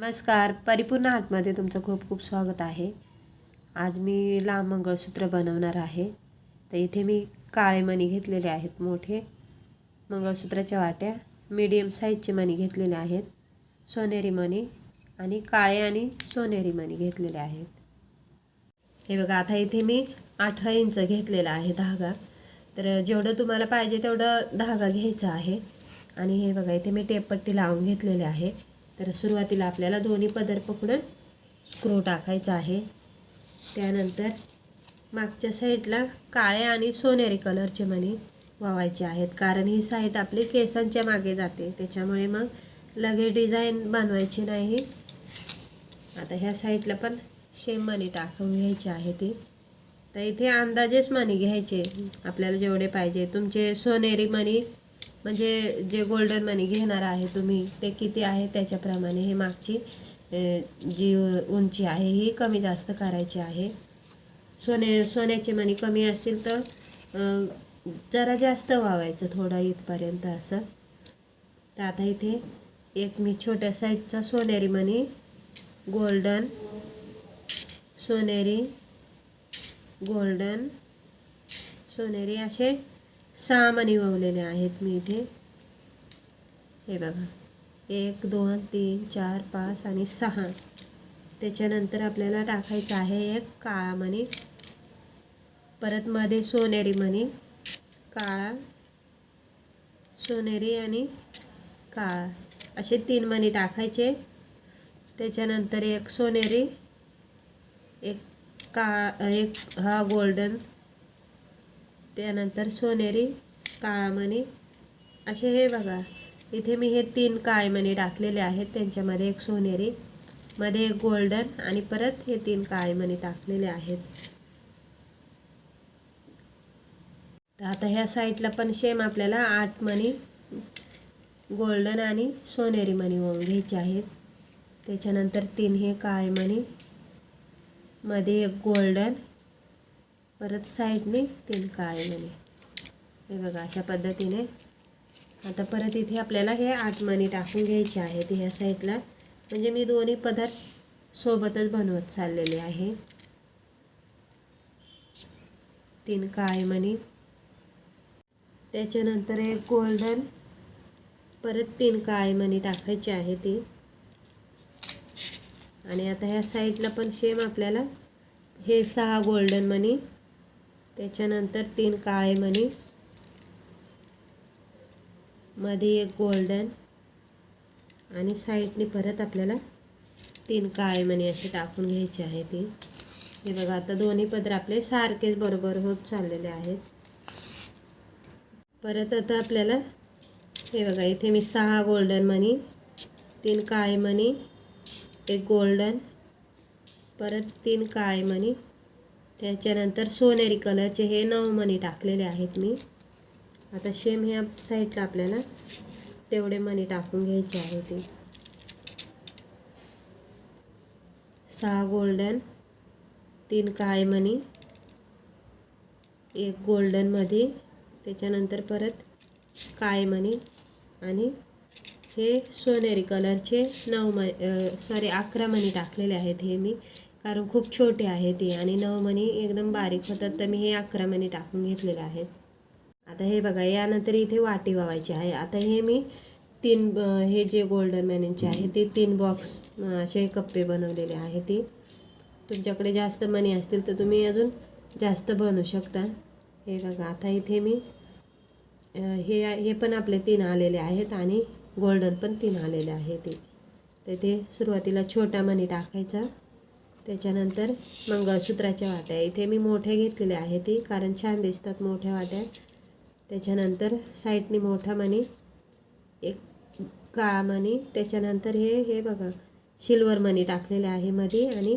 नमस्कार. परिपूर्ण आर्टमध्ये तुमचं खूप खूप स्वागत आहे. आज मी लांब मंगळसूत्र बनवणार आहे. तर इथे मी काळे मणी घेतलेले आहेत मोठे मंगळसूत्राच्या वाट्या मीडियम साईजचे मणी घेतलेले आहेत सोनेरी मणी आणि काळे आणि सोनेरी मणी घेतलेले आहेत. हे बघा आता इथे मी अठरा इंच घेतलेला आहे धागा. तर जेवढं तुम्हाला पाहिजे तेवढं धागा घ्यायचा आहे. आणि हे बघा इथे मी टेपपट्टी लावून घेतलेले आहे. तर सुरुवातीला आपल्याला दोन्ही पदर पकडून स्क्रू टाकायचा आहे. त्यानंतर मागच्या साईडला काळ्या आणि सोनेरी कलरचे मणी वावायचे आहेत. कारण ही साईड आपली केसांच्या मागे जाते. त्याच्यामुळे मग लगेच डिझाईन बनवायची नाही. आता ह्या साईडला पण शेम मणी टाकून घ्यायची आहे ती. तर इथे अंदाजेच मणी घ्यायचे. आपल्याला जेवढे पाहिजे. तुमचे सोनेरी मणी म्हणजे जे गोल्डन मनी घेणार आहे तुम्ही ते किती आहे त्याच्याप्रमाणे हे मागची जी उंची आहे ही कमी जास्त करायची आहे. सोने सोन्याचे मणी कमी असतील तर जरा जास्त वावायचं थोडं इथपर्यंत असं. तर आता इथे एक मी छोट्या साईजचा सोनेरी मणी गोल्डन सोनेरी गोल्डन सोनेरी असे सहा मणी ववलेले आहेत मी इथे. हे बघा. एक दोन तीन चार पाच आणि सहा. त्याच्यानंतर आपल्याला टाकायचं आहे एक काळा मणी. परत मध्ये सोनेरी मणी. काळा सोनेरी आणि काळा. असे तीन मणी टाकायचे. त्याच्यानंतर एक सोनेरी एक का एक हा गोल्डन त्यानंतर सोनेरी काळामणी असे हे बघा. इथे मी हे तीन काळमणी टाकलेले आहेत. त्यांच्यामध्ये एक सोनेरी मध्ये एक गोल्डन आणि परत हे तीन काळेमणी टाकलेले आहेत. तर आता ह्या साईडला पण सेम आपल्याला आठ मणी गोल्डन आणि सोनेरी मणी वाहून घ्यायचे आहेत. त्याच्यानंतर तीन हे काळेमणी मध्ये एक गोल्डन परत साईडने तीन काळे मणी हे बघा अशा पद्धतीने. आता परत इथे आपल्याला हे आठ मणी टाकून घ्यायचे आहेत ह्या साईडला. म्हणजे मी दोन्ही पदार्थ सोबतच बनवत चाललेले आहे. तीन काळे मणी त्याच्यानंतर एक गोल्डन. परत तीन काळे मणी टाकायची आहे ती. आणि आता ह्या साईडला पण सेम आपल्याला हे सहा गोल्डन मनी त्याच्यानंतर तीन काळे मणी मध्ये एक गोल्डन आणि साईडने परत आपल्याला तीन काळे मणी असे टाकून घ्यायचे आहे ती. हे बघा आता दोन्ही पदर आपले सारखेच बरोबर होत चाललेले आहेत. परत आता आपल्याला हे बघा इथे मी सहा गोल्डन मणी तीन काळे मणी एक गोल्डन परत तीन काळे मणी त्याच्यानंतर सोनेरी कलरचे हे नऊ मणी टाकलेले आहेत मी. आता शेम ह्या साईडला आपल्याला तेवढे मणी टाकून घ्यायचे आहे ते. सहा गोल्डन तीन काळे मणी एक गोल्डनमध्ये त्याच्यानंतर परत काळे मणी आणि हे सोनेरी कलरचे नऊ म सॉरी अकरा मणी टाकलेले आहेत हे मी. कारण खूप छोटे आहे ते आणि नऊ मणी एकदम बारीक होतात तर मी हे अकरा मणी टाकून घेतलेले आहेत. आता हे बघा यानंतर इथे वाटी वावायची आहे. आता हे मी तीन हे जे गोल्डन मॅनीचे आहे ते तीन बॉक्स असे कप्पे बनवलेले आहे ते. तुमच्याकडे जास्त मनी असतील तर तुम्ही अजून जास्त बनवू शकता. हे बघा आता इथे मी हे हे पण आपले तीन आलेले आहेत आणि गोल्डन पण तीन आलेले आहे ते. तर ते सुरुवातीला छोटा मणी टाकायचा. त्याच्यानंतर मंगळसूत्राच्या वाट्या. इथे मी मोठ्या घेतलेल्या आहे ती कारण छान दिसतात मोठ्या वाट्या. त्याच्यानंतर साईडने मोठा मणी एक काळा मणी. त्याच्यानंतर हे हे बघा सिल्वर मणी टाकलेले आहे मध्ये आणि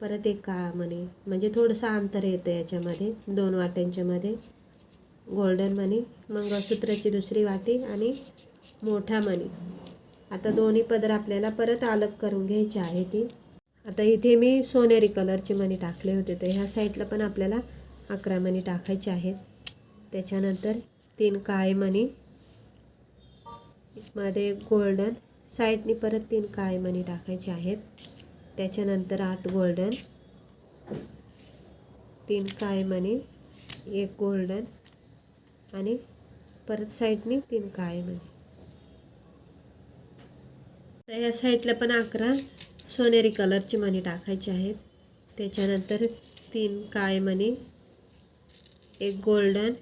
परत एक काळा मणी. म्हणजे थोडंसं अंतर येतं याच्यामध्ये दोन वाट्यांच्यामध्ये गोल्डन मणी मंगळसूत्राची दुसरी वाटी आणि मोठा मणी. आता दोन्ही पदर आपल्याला परत अलग करून घ्यायचे आहे ती. आता इथे मी सोनेरी कलरचे मणी टाकले होते तर ह्या साईडला पण आपल्याला अकरा मणी टाकायचे आहेत. त्याच्यानंतर तीन काळे मणी मध्ये गोल्डन साईडनी परत तीन काळे मणी टाकायचे आहेत. त्याच्यानंतर आठ गोल्डन तीन काळे मणी एक गोल्डन आणि परत साईडनी तीन काळे मणी. तर या साईडला पण अकरा सोनेरी कलरची मणी टाकायची आहेत. त्याच्यानंतर तीन काळे मणी एक गोल्डन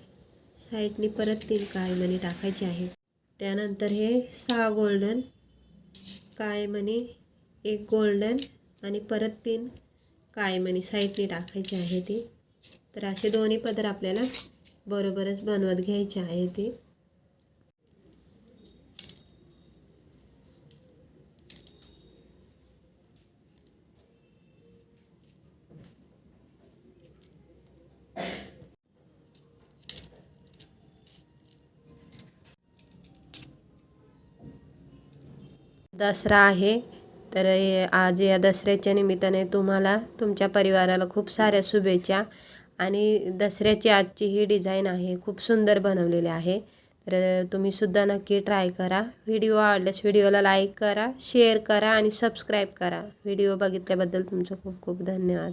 साईडनी परत तीन काळे मणी टाकायचे आहेत. त्यानंतर हे सहा गोल्डन काळे मणी एक गोल्डन आणि परत तीन काळे मणी साईडनी टाकायची आहे ती. तर असे दोन्ही पदर आपल्याला बरोबरच बनवत घ्यायचे आहे ते. दसरा आहे. तर आज या दसऱ्याच्या निमित्ताने तुम्हाला तुमच्या परिवाराला खूप साऱ्या शुभेच्छा. आणि दसऱ्याची आजची ही डिझाईन आहे खूप सुंदर बनवलेली आहे. तर तुम्ही सुद्धा नक्की ट्राय करा. व्हिडिओ आवडल्यास व्हिडिओला लाईक करा शेअर करा आणि सबस्क्राईब करा. व्हिडिओ बघितल्याबद्दल तुमचं खूप खूप धन्यवाद.